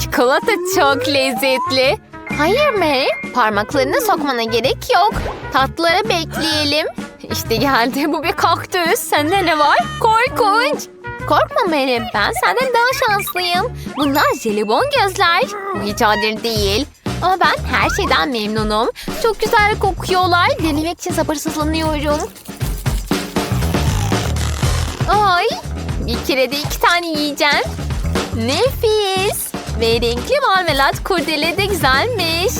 Çikolata çok lezzetli. Hayır Mary, parmaklarını sokmana gerek yok. Tatlıları bekleyelim. İşte geldi bu bir kaktüs. Sende ne var? Korkunç. Korkma Mary, ben senden daha şanslıyım. Bunlar jelibon gözler. Bu hiç adil değil. Ama ben her şeyden memnunum. Çok güzel kokuyorlar. Denemek için sabırsızlanıyorum. Ay, bir kere de iki tane yiyeceğim. Nefis. Ve renkli marmelat kurdele de güzelmiş.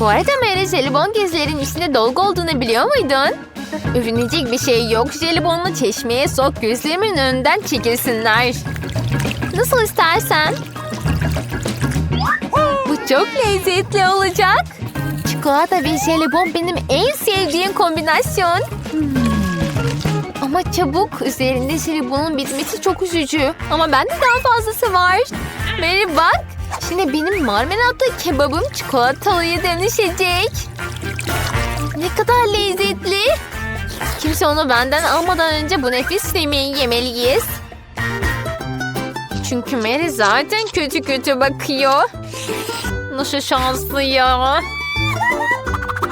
Bu arada Mary jelibon gezlerin içinde dolgu olduğunu biliyor muydun? Övünecek bir şey yok. Jelibonlu çeşmeye sok gözlerimin önünden çekilsinler. Nasıl istersen. Bu çok lezzetli olacak. Çikolata ve jelibon benim en sevdiğim kombinasyon. Ama çabuk üzerinde jelibonun bitmesi çok üzücü. Ama bende daha fazlası var. Mary bak. Şimdi benim marmelatlı kebabım çikolatalıya dönüşecek. Ne kadar lezzetli. Kimse onu benden almadan önce bu nefis yemeği yemeliyiz. Çünkü Mary zaten kötü kötü bakıyor. Nasıl şanslı ya.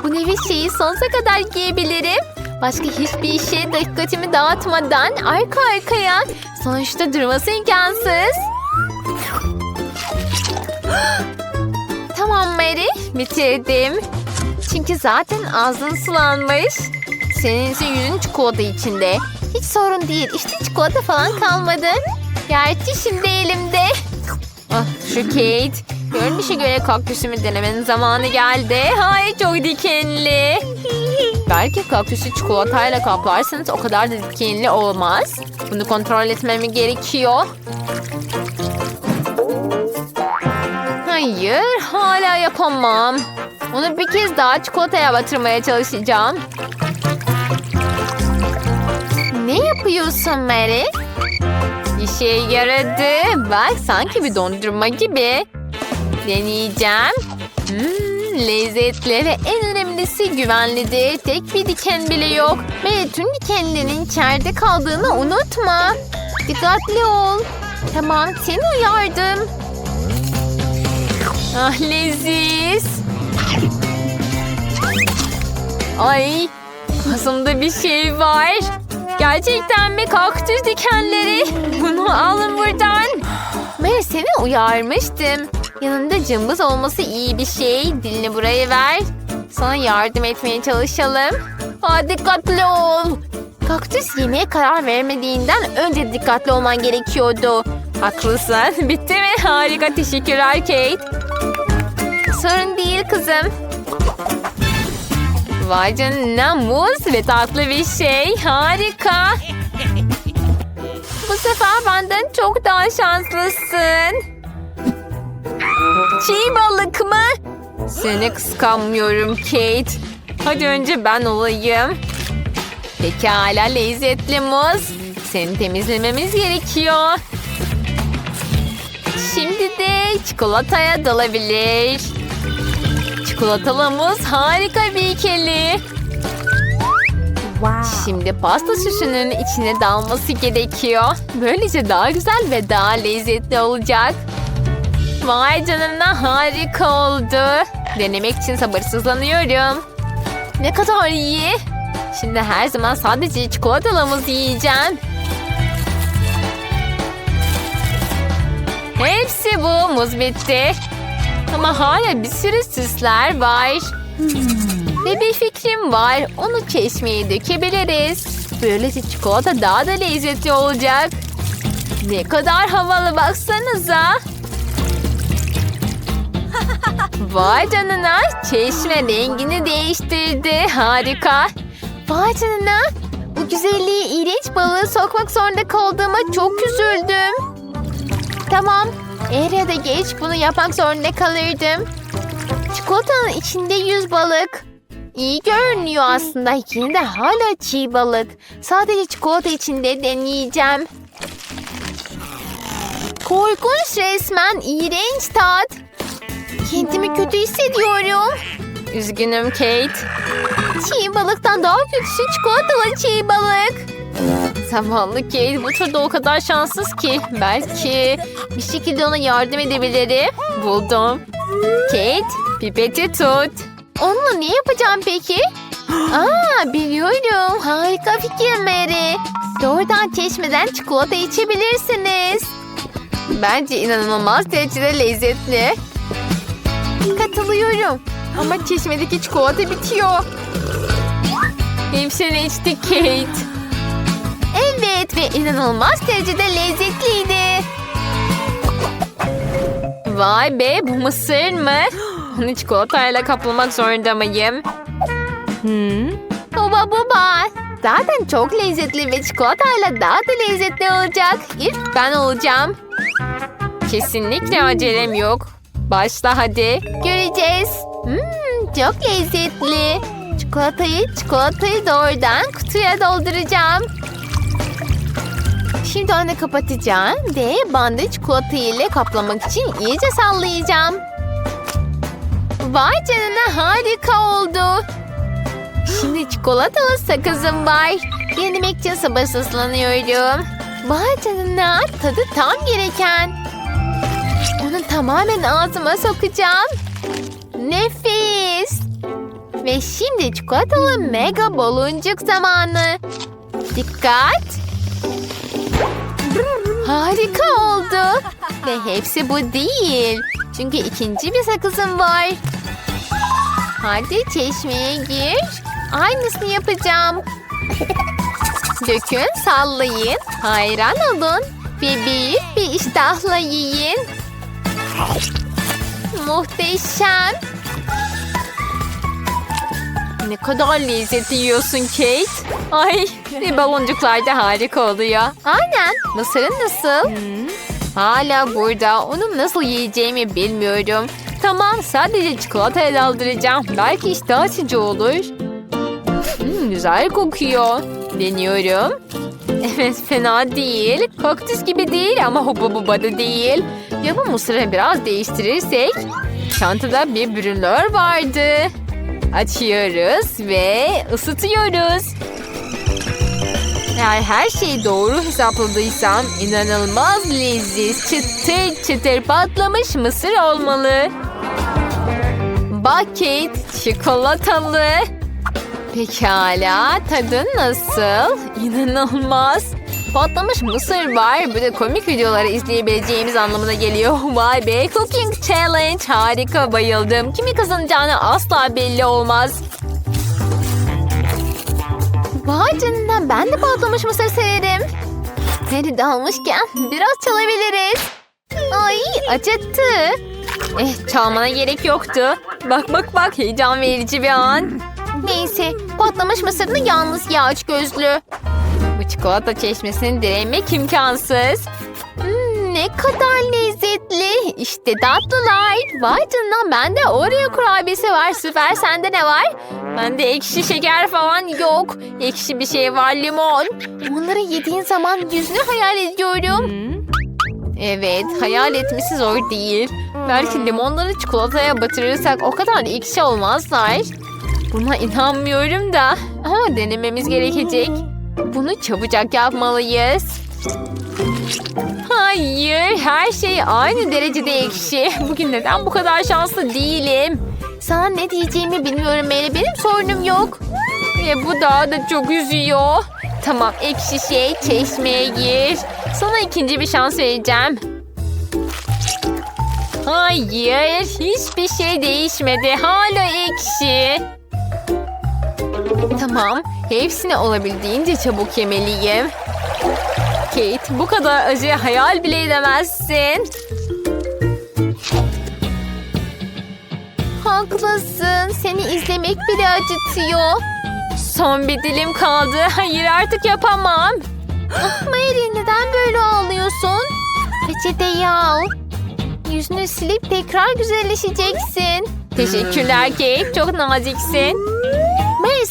Bu nefis şeyi sonsuza kadar giyebilirim. Başka hiçbir işe dikkatimi dağıtmadan arka arkaya. Sonuçta durması imkansız. tamam Mary, bitirdim. Çünkü zaten ağzın sulanmış. Senin ise yüzün çikolata içinde. Hiç sorun değil. İşte çikolata falan kalmadı. Gerçi şimdi elimde. Ah şu Kate. Görünüşe göre kaktüsümü denemenin zamanı geldi. Ay çok dikenli. Belki kaktüsü çikolatayla kaplarsanız o kadar da dikenli olmaz. Bunu kontrol etmem gerekiyor. Hayır, hala yapamam. Onu bir kez daha çikolataya batırmaya çalışacağım. Ne yapıyorsun Mary? İşe yaradı. Bak sanki bir dondurma gibi. Deneyeceğim. Hmm, lezzetli ve en önemlisi güvenlidir. Tek bir diken bile yok. Ve tüm dikenlerin içeride kaldığını unutma. Dikkatli ol. Tamam seni uyardım. Ah leziz. Ay ağzımda bir şey var. Gerçekten mi kaktüs dikenleri? Bunu alın buradan. Mary seni uyarmıştım. Yanında cımbız olması iyi bir şey. Dilini buraya ver. Sana yardım etmeye çalışalım. Aa, dikkatli ol. Kaktüs yemeğe karar vermediğinden önce dikkatli olman gerekiyordu. Haklısın. Bitti mi? Harika. Teşekkürler Kate. Sorun değil kızım. Vay canına muz ve tatlı bir şey. Harika. Bu sefer benden çok daha şanslısın. Çiğ balık mı? Seni kıskanmıyorum Kate. Hadi önce ben olayım. Pekala lezzetli muz. Seni temizlememiz gerekiyor. Şimdi de çikolataya dalabilir. Çikolatalı muz harika bir ikili. Şimdi pasta süsünün içine dalması gerekiyor. Böylece daha güzel ve daha lezzetli olacak. Vay canına harika oldu. Denemek için sabırsızlanıyorum. Ne kadar iyi. Şimdi her zaman sadece çikolatalı muz yiyeceğim. Hepsi bu. Muz bitti. Ama hala bir sürü süsler var. Ve bir fikrim var. Onu çeşmeye dökebiliriz. Böylece çikolata daha da lezzetli olacak. Ne kadar havalı baksanıza. Vay canına çeşme rengini değiştirdi. Harika. Vay canına. Bu güzelliği iğrenç balığı sokmak zorunda kaldığıma çok üzüldüm. Tamam. Er ya da geç bunu yapmak zorunda kalırdım. Çikolatanın içinde yüz balık. İyi görünüyor aslında. Yine de hala çiğ balık. Sadece çikolata içinde deneyeceğim. Korkunç resmen. iğrenç tat. Kendimi kötü hissediyorum. Üzgünüm Kate. Çiğ balıktan daha kötüsü çikolatalı çiğ balık. Zavallı Kate bu turda o kadar şanssız ki. Belki bir şekilde ona yardım edebilirim. Buldum. Kate, pipeti tut. Onunla ne yapacağım peki? Aa biliyorum. Harika fikir Mary. Doğrudan çeşmeden çikolata içebilirsiniz. Bence inanılmaz derecede lezzetli. Katılıyorum. Ama çeşmedeki çikolata bitiyor. Hepsini içtik Kate. Evet ve inanılmaz derecede lezzetliydi. Vay be bu mısır mı? Onu çikolatayla kaplamak zorunda mıyım? Hmm. Baba baba. Zaten çok lezzetli ve çikolatayla daha da lezzetli olacak. İlk ben olacağım. Kesinlikle acelem yok. Başla hadi. Göreceğiz. Hmm, çok lezzetli. Çikolatayı çikolatayı doğrudan kutuya dolduracağım. Şimdi onu kapatacağım ve bandı çikolata ile kaplamak için iyice sallayacağım. Vay canına harika oldu. Şimdi çikolatalı sakızım var. Yemek için sabırsızlanıyorum. Vay canına tadı tam gereken. Onu tamamen ağzıma sokacağım. Nefis. Ve şimdi çikolatalı mega baloncuk zamanı. Dikkat. Harika oldu. Ve hepsi bu değil. Çünkü ikinci bir sakızım var. Hadi çeşmeye gir. Aynısını yapacağım. Dökün, sallayın. Hayran olun. Ve büyük bir iştahla yiyin. Muhteşem. Ne kadar lezzetli yiyorsun Kate. Ay ve baloncuklar da harika oluyor. Aynen. Mısırın nasıl? Hala burada. Onu nasıl yiyeceğimi bilmiyorum. Tamam sadece çikolataya daldıracağım. Belki iştah açıcı olur. Hmm, güzel kokuyor. Deniyorum. Evet fena değil. Kaktüs gibi değil ama huba buba da değil. Ya bu mısırı biraz değiştirirsek? Çantada bir brülör vardı. Açıyoruz ve ısıtıyoruz. Eğer her şeyi doğru hesapladıysam inanılmaz leziz, çıtır çıtır patlamış mısır olmalı. Kate, çikolatalı. Pekala, tadı nasıl? İnanılmaz. Patlamış mısır var. Da komik videoları izleyebileceğimiz anlamına geliyor. Vay be, cooking challenge. Harika, bayıldım. Kimi kazanacağını asla belli olmaz. Vay canına ben de patlamış mısır severim. Seni dalmışken biraz çalabiliriz. Ay acıttı. Eh çalmana gerek yoktu. Bak bak bak heyecan verici bir an. Neyse patlamış mısırını yalnız ya aç gözlü. Çikolata çeşmesini diremek imkansız. Hmm, ne kadar lezzetli. İşte tatlılar. Vay canına bende Oreo kurabiyesi var. Süper sende ne var? Bende ekşi şeker falan yok. Ekşi bir şey var limon. Bunları yediğin zaman yüzünü hayal ediyorum. Evet hayal etmesi zor değil. Belki limonları çikolataya batırırsak o kadar ekşi olmazlar. Buna inanmıyorum da. Ama denememiz gerekecek. Bunu çabucak yapmalıyız. Hayır, her şey aynı derecede ekşi. Bugün neden bu kadar şanslı değilim? Sana ne diyeceğimi bilmiyorum Mary. Benim sorunum yok. Ve bu daha da çok üzüyor. Tamam, ekşi şey çeşmeye gir. Sana ikinci bir şans vereceğim. Hayır, hiçbir şey değişmedi. Hala ekşi. Tamam, hepsini olabildiğince çabuk yemeliyim. Kate, bu kadar acı hayal bile edemezsin. Haklısın. Seni izlemek bile acıtıyor. Son bir dilim kaldı. Hayır artık yapamam. Mary neden böyle ağlıyorsun? Peçeteyi al. Yüzünü silip tekrar güzelleşeceksin. Teşekkürler Kate. Çok naziksin.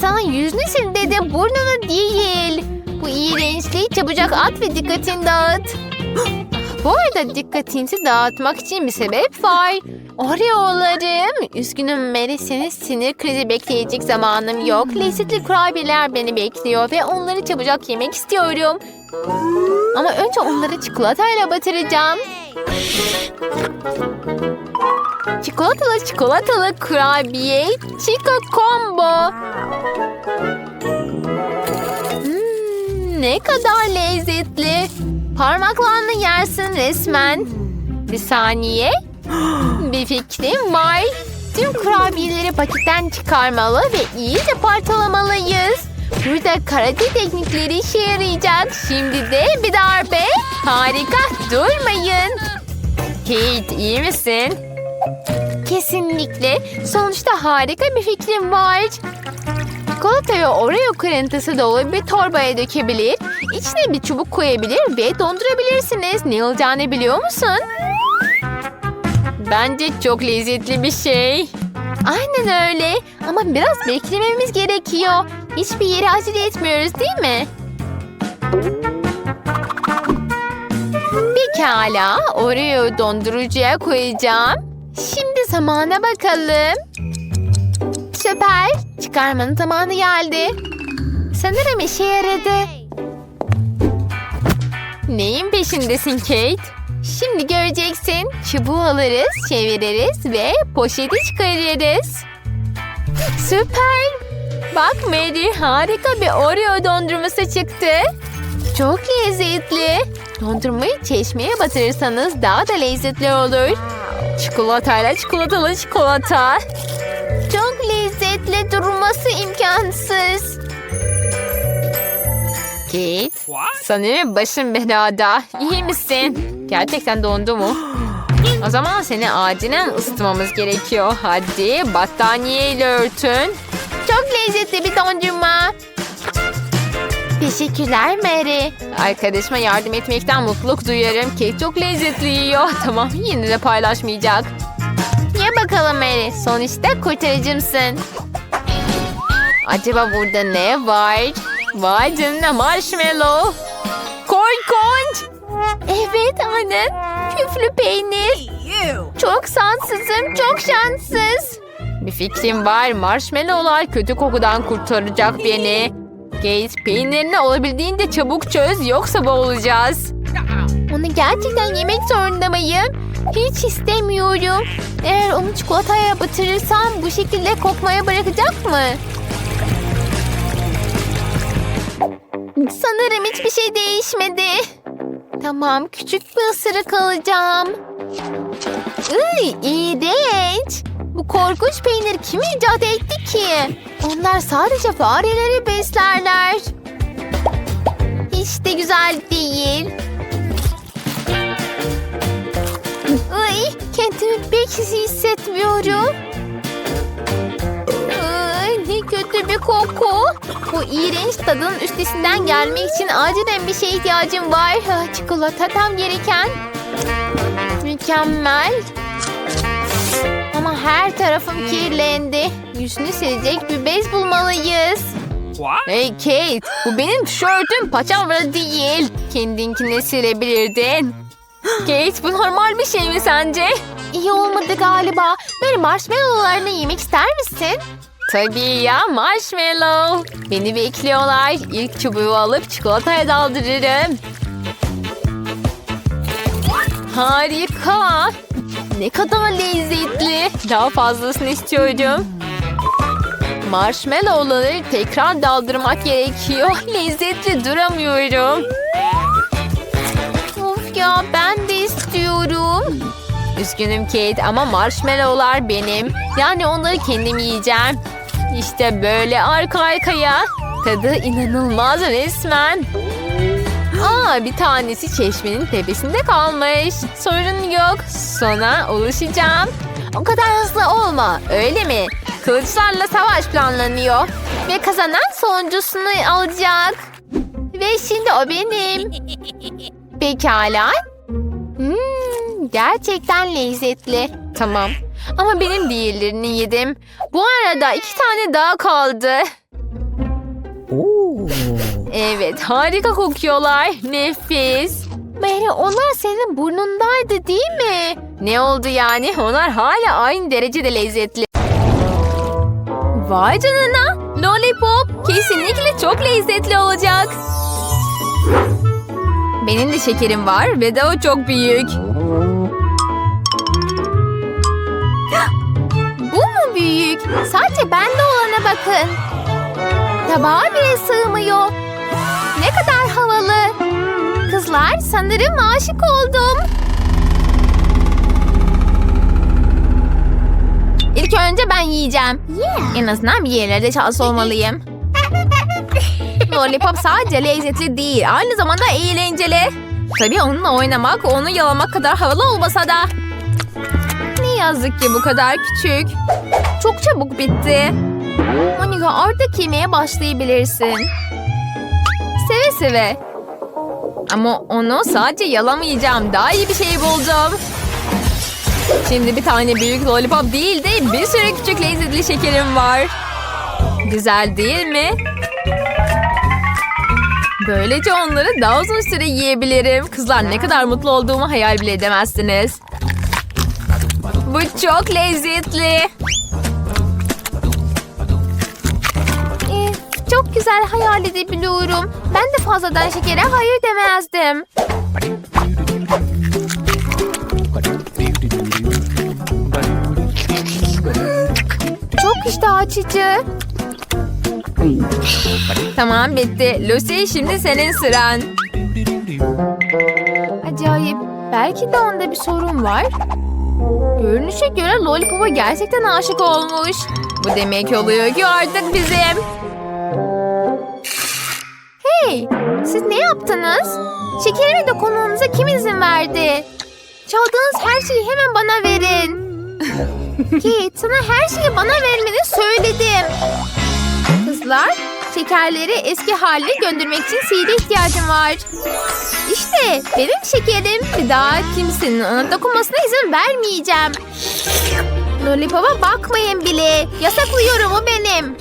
Sana yüzünü sil dedim. Burnunu değil. Bu iğrençliği çabucak at ve dikkatini dağıt. Bu arada dikkatinizi dağıtmak için bir sebep var. Oreo'larım. Üzgünüm Mary senin sinir krizi bekleyecek zamanım yok. Lezzetli kurabiyeler beni bekliyor ve onları çabucak yemek istiyorum. Ama önce onları çikolatayla batıracağım. Çikolatalı çikolatalı kurabiye Chico Combo. Hmm, ne kadar lezzetli. Parmaklarını yersin resmen. Bir saniye. Bir fikrim var. Tüm kurabiyeleri paketten çıkarmalı ve iyice parçalamalıyız. Burada karate teknikleri işe yarayacak. Şimdi de bir darbe. Harika. Durmayın. Kate iyi misin? Kesinlikle. Sonuçta harika bir fikrim var. Çikolata ve Oreo kırıntısı dolu bir torbaya dökebilir, içine bir çubuk koyabilir ve dondurabilirsiniz. Ne olacağını biliyor musun? Bence çok lezzetli bir şey. Aynen öyle ama biraz beklememiz gerekiyor. Hiçbir yere acele etmiyoruz değil mi? Pekala, Oreo dondurucuya koyacağım. Şimdi zamana bakalım. Süper. Çıkarmanın zamanı geldi. Sanırım işe yaradı. Neyin peşindesin Kate? Şimdi göreceksin. Çubuğu alırız, çeviririz ve poşeti çıkarırız. Süper. Bak Mary harika bir Oreo dondurması çıktı. Çok lezzetli. Dondurmayı çeşmeye batırırsanız daha da lezzetli olur. Çikolatayla çikolatalı çikolata. Çok lezzetli durması imkansız. Kate, sanırım başın belada. İyi misin? Gerçekten dondu mu? O zaman seni acilen ısıtmamız gerekiyor. Hadi battaniyeyle örtün. Çok lezzetli bir dondurma. Teşekkürler Mary. Arkadaşıma yardım etmekten mutluluk duyarım. Kate çok lezzetli yiyor. Tamam yine de paylaşmayacak. Ye bakalım Mary. Sonuçta kurtarıcımsın. Acaba burada ne var? Vay canına marshmallow. Korkunç. Evet anne. Küflü peynir. Çok şanssızım. Çok şanssız. Bir fikrim var. Marshmallowlar kötü kokudan kurtaracak beni. Gates peynirini olabildiğince çabuk çöz yoksa boğulacağız. Onu gerçekten yemek zorunda mıyım? Hiç istemiyorum. Eğer onu çikolataya batırırsam bu şekilde kokmaya bırakacak mı? Sanırım hiçbir şey değişmedi. Tamam, küçük bir ısırık alacağım. Iy, iğrenç. Bu korkunç peynir kim icat etti ki? Onlar sadece fareleri beslerler. Hiç de güzel değil. Ay, kendimi pek hissetmiyorum. Ay, ne kötü bir koku. Bu iğrenç tadın üstesinden gelmek için acilen bir şeye ihtiyacım var. Çikolata tam gereken. Mükemmel. Ama her tarafım kirlendi. Yüzünü silecek bir bez bulmalıyız. Hey Kate, bu benim tişörtüm paçavra değil. Kendinkini silebilirdin. Kate, bu normal bir şey mi sence? İyi olmadı galiba. Böyle marshmallowlarını yemek ister misin? Tabii ya marshmallow. Beni bekliyorlar. İlk çubuğu alıp çikolataya daldırırım. Harika. Ne kadar lezzetli. Daha fazlasını istiyorum. Marshmallowları tekrar daldırmak gerekiyor. Lezzetli duramıyorum. Of ya ben de istiyorum. Üzgünüm Kate ama marshmallowlar benim. Yani onları kendim yiyeceğim. İşte böyle arka arkaya. Tadı inanılmaz resmen. Aa bir tanesi çeşmenin tepesinde kalmış. Sorun yok. Sonra ulaşacağım. O kadar hızlı olma. Öyle mi? Kılıçlarla savaş planlanıyor. Ve kazanan sonuncusunu alacak. Ve şimdi o benim. Pekala. Hmm, gerçekten lezzetli. Tamam. Ama benim diğerlerini yedim. Bu arada iki tane daha kaldı. Evet harika kokuyorlar. Nefis. Mary onlar senin burnundaydı değil mi? Ne oldu yani? Onlar hala aynı derecede lezzetli. Vay canına. Lollipop kesinlikle çok lezzetli olacak. Benim de şekerim var ve de o çok büyük. Bu mu büyük? Sadece bende olana bakın. Tabağa bile sığmıyor. Ne kadar havalı. Kızlar sanırım aşık oldum. İlk önce ben yiyeceğim. En azından bir yerlerde şans olmalıyım. Lollipop sadece lezzetli değil, aynı zamanda eğlenceli. Tabii onunla oynamak, onu yalamak kadar havalı olmasa da. Ne yazık ki bu kadar küçük. Çok çabuk bitti. Monika artık yemeye başlayabilirsin. Seve seve. Ama onu sadece yalamayacağım. Daha iyi bir şey buldum. Şimdi bir tane büyük lollipop değil de bir sürü küçük lezzetli şekerim var. Güzel değil mi? Böylece onları daha uzun süre yiyebilirim. Kızlar ne kadar mutlu olduğumu hayal bile edemezsiniz. Bu çok lezzetli. Güzel hayal edebiliyorum. Ben de fazladan şekere hayır demezdim. Çok iştah açıcı. Tamam bitti. Lucy şimdi senin sıran. Acayip. Belki de onda bir sorun var. Görünüşe göre Lollipop'a gerçekten aşık olmuş. Bu demek oluyor ki artık bizim. Siz ne yaptınız? Şekerime dokunmanıza kim izin verdi? Çaldığınız her şeyi hemen bana verin. Kate sana her şeyi bana vermeni söyledim. Kızlar, şekerleri eski haline döndürmek için sihire ihtiyacım var. İşte benim şekerim. Bir daha kimsenin ona dokunmasına izin vermeyeceğim. Lollipop'a bakmayın bile. Yasaklıyorum o benim.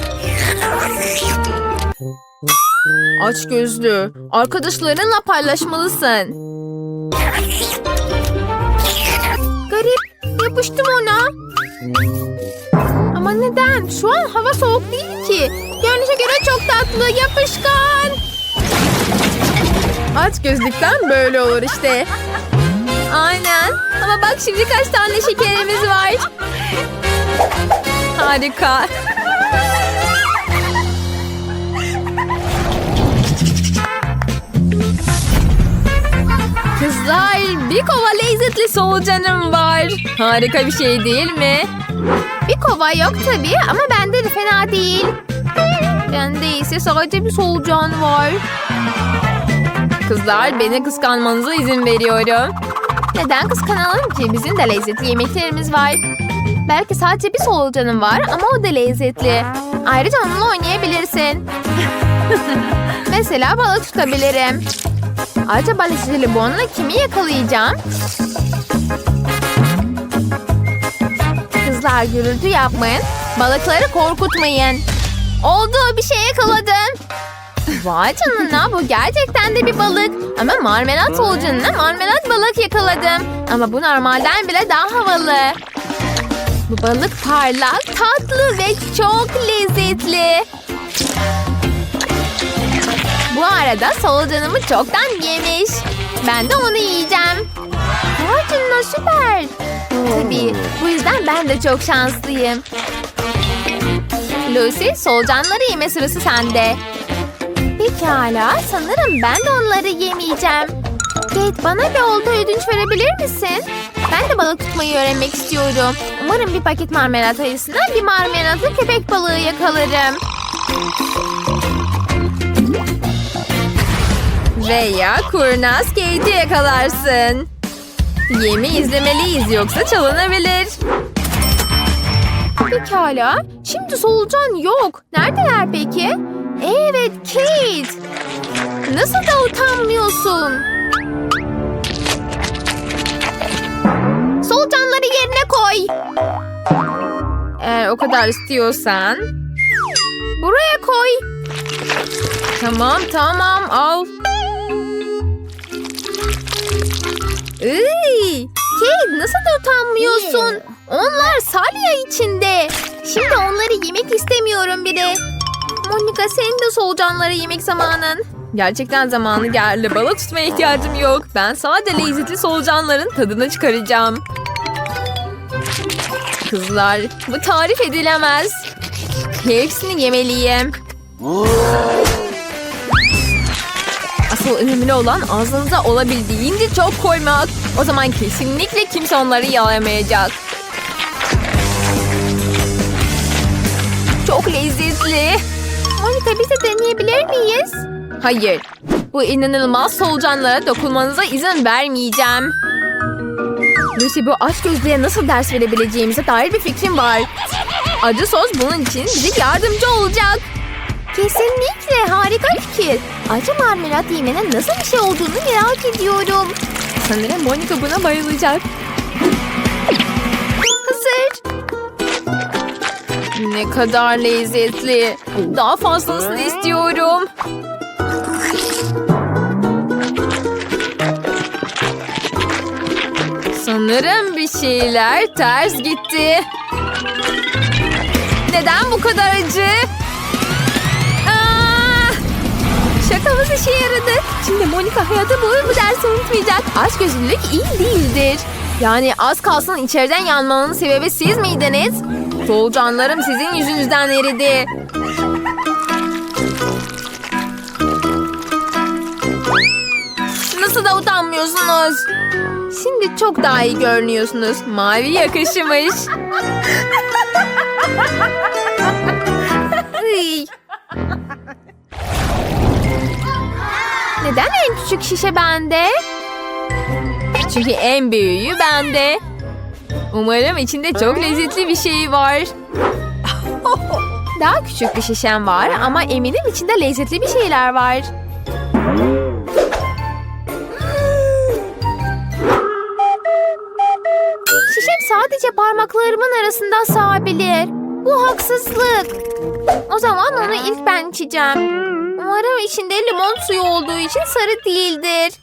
Aç gözlü. Arkadaşlarınla paylaşmalısın. Garip. Yapıştım ona. Ama neden? Şu an hava soğuk değil ki. Görünüşe göre çok tatlı, yapışkan. Aç gözlükten böyle olur işte. Aynen. Ama bak şimdi kaç tane şekerimiz var. Harika. Bir kova lezzetli solucanım var. Harika bir şey değil mi? Bir kova yok tabii ama bende de fena değil. Bende ise sadece bir solucan var. Kızlar beni kıskanmanıza izin veriyorum. Neden kıskanalım ki? Bizim de lezzetli yemeklerimiz var. Belki sadece bir solucanım var ama o da lezzetli. Ayrıca onunla oynayabilirsin. Mesela balık tutabilirim. Acaba lezzetli bonla kimi yakalayacağım? Kızlar gürültü yapmayın. Balıkları korkutmayın. Oldu bir şey yakaladım. Vay canına bu gerçekten de bir balık. Ama marmelat solucanına marmelat balık yakaladım. Ama bu normalden bile daha havalı. Bu balık parlak, tatlı ve çok lezzetli. Bu arada solucanımı çoktan yemiş. Ben de onu yiyeceğim. Canına süper. Tabii bu yüzden ben de çok şanslıyım. Lucy solucanları yeme sırası sende. Pekala sanırım ben de onları yemeyeceğim. Kate bana bir olta ödünç verebilir misin? Ben de balık tutmayı öğrenmek istiyorum. Umarım bir paket marmelat ayısına bir marmelatlı köpek balığı yakalarım. Veya kurnaz Kate'i yakalarsın. Yemi izlemeliyiz yoksa çalınabilir. Pekala. Şimdi solucan yok. Neredeler peki? Evet Kate. Nasıl da utanmıyorsun? Solucanları yerine koy. Eğer o kadar istiyorsan. Buraya koy. Tamam tamam al. Iy, Kate nasıl da utanmıyorsun? Onlar salya içinde. Şimdi onları yemek istemiyorum bile. Monika senin de solucanları yemek zamanın. Gerçekten zamanı geldi. Balık tutmaya ihtiyacım yok. Ben sadece lezzetli solucanların tadını çıkaracağım. Kızlar bu tarif edilemez. Hepsini yemeliyim. Asıl önemli olan ağzınıza olabildiğince çok koymak. O zaman kesinlikle kimse onları yalayamayacak. Çok lezzetli. Monika biz de deneyebilir miyiz? Hayır. Bu inanılmaz solucanlara dokunmanıza izin vermeyeceğim. Lucy bu aç gözlüğe nasıl ders verebileceğimize dair bir fikrim var. Acı sos bunun için bize yardımcı olacak. Kesinlikle harika fikir. Acı marmelat yemenin nasıl bir şey olduğunu merak ediyorum. Sanırım Monica buna bayılacak. Hazır. Ne kadar lezzetli. Daha fazlasını istiyorum. Sanırım bir şeyler ters gitti. Neden bu kadar acı? Şakamız işe yaradı. Şimdi Monika hayatı boyu bu dersi unutmayacak. Aç gözlülük iyi değildir. Yani az kalsın içeriden yanmanın sebebi siz miydiniz? Solucanlarım sizin yüzünüzden eridi. Nasıl da utanmıyorsunuz? Şimdi çok daha iyi görünüyorsunuz. Mavi yakışmış. Neden en küçük şişe bende? Çünkü en büyüğü bende. Umarım içinde çok lezzetli bir şey var. Daha küçük bir şişem var ama eminim içinde lezzetli bir şeyler var. Şişem sadece parmaklarımın arasında sığabilir. Bu haksızlık. O zaman onu ilk ben içeceğim. Umarım içinde limon suyu olduğu için sarı değildir.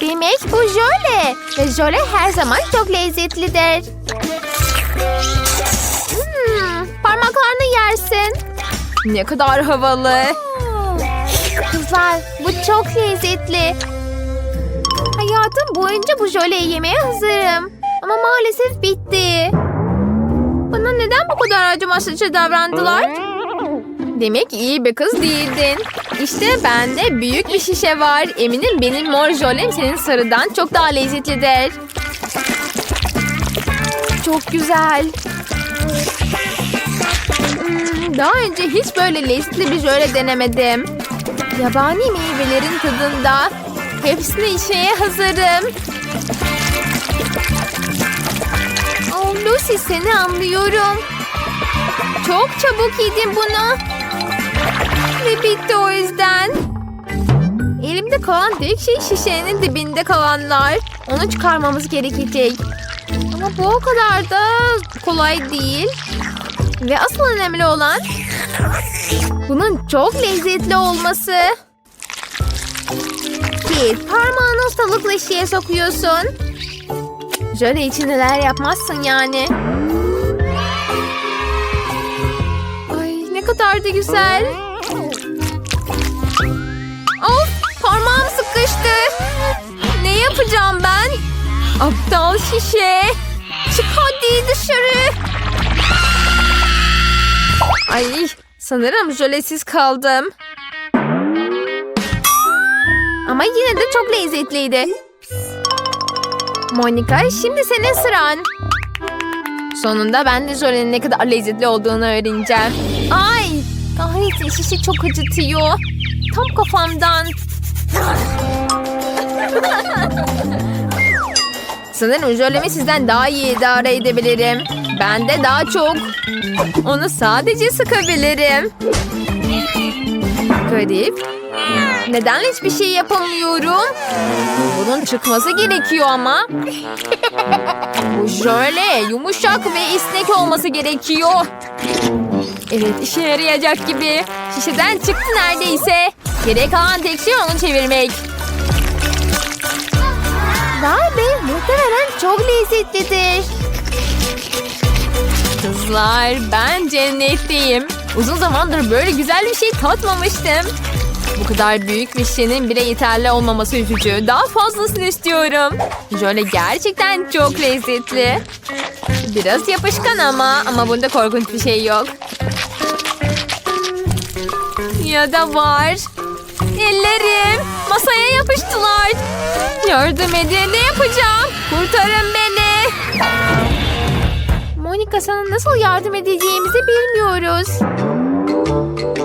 Demek bu jöle. Ve jöle her zaman çok lezzetlidir. Hmm, parmaklarını yersin. Ne kadar havalı. Kızlar bu çok lezzetli. Hayatım boyunca bu jöleyi yemeye hazırım. Ama maalesef bitti. Neden bu kadar acımasızca davrandılar? Demek iyi bir kız değildin. İşte bende büyük bir şişe var. Eminim benim mor jölem senin sarıdan çok daha lezzetlidir. Çok güzel. Hmm, daha önce hiç böyle lezzetli bir jöle denemedim. Yabani meyvelerin tadında. Hepsini içmeye hazırım. Lucy seni anlıyorum. Çok çabuk yedim bunu. Ve bitti o yüzden. Elimde kalan tek şey şişenin dibinde kalanlar. Onu çıkarmamız gerekecek. Ama bu o kadar da kolay değil. Ve asıl önemli olan bunun çok lezzetli olması. Kit, parmağını ustalıkla şişeye sokuyorsun. Jöle için neler yapmazsın yani. Ay ne kadar da güzel. Of parmağım sıkıştı. Ne yapacağım ben? Aptal şişe. Çık hadi dışarı. Ay sanırım jölesiz kaldım. Ama yine de çok lezzetliydi. Monika şimdi senin sıran. Sonunda ben de jölenin ne kadar lezzetli olduğunu öğreneceğim. Ay kahretsin şişe çok acıtıyor. Tam kafamdan. Sanırım jölemi sizden daha iyi idare edebilirim. Ben de daha çok. Onu sadece sıkabilirim. Garip. Neden hiçbir şey yapamıyorum? Bunun çıkması gerekiyor ama. Bu jöle yumuşak ve esnek olması gerekiyor. Evet işe yarayacak gibi. Şişeden çıktı neredeyse. Geriye kalan tek şey onu çevirmek. Vay be muhtemelen çok lezzetlidir. Kızlar ben cennetteyim. Uzun zamandır böyle güzel bir şey tatmamıştım. Bu kadar büyük bir şeyin bile yeterli olmaması üzücü. Daha fazlasını istiyorum. Jöle gerçekten çok lezzetli. Biraz yapışkan ama ama bunda korkunç bir şey yok. Ya da var. Ellerim masaya yapıştılar. Yardım edin ne yapacağım? Kurtarın beni. Monika sana nasıl yardım edeceğimizi bilmiyoruz.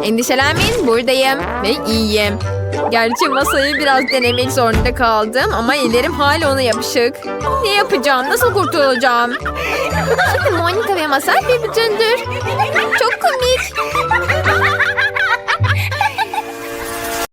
Endişelenmeyin buradayım ve iyiyim. Gerçi masayı biraz denemek zorunda kaldım ama ellerim hala ona yapışık. Ne yapacağım? Nasıl kurtulacağım? Şimdi Monika ve masal bir bütündür. Çok komik.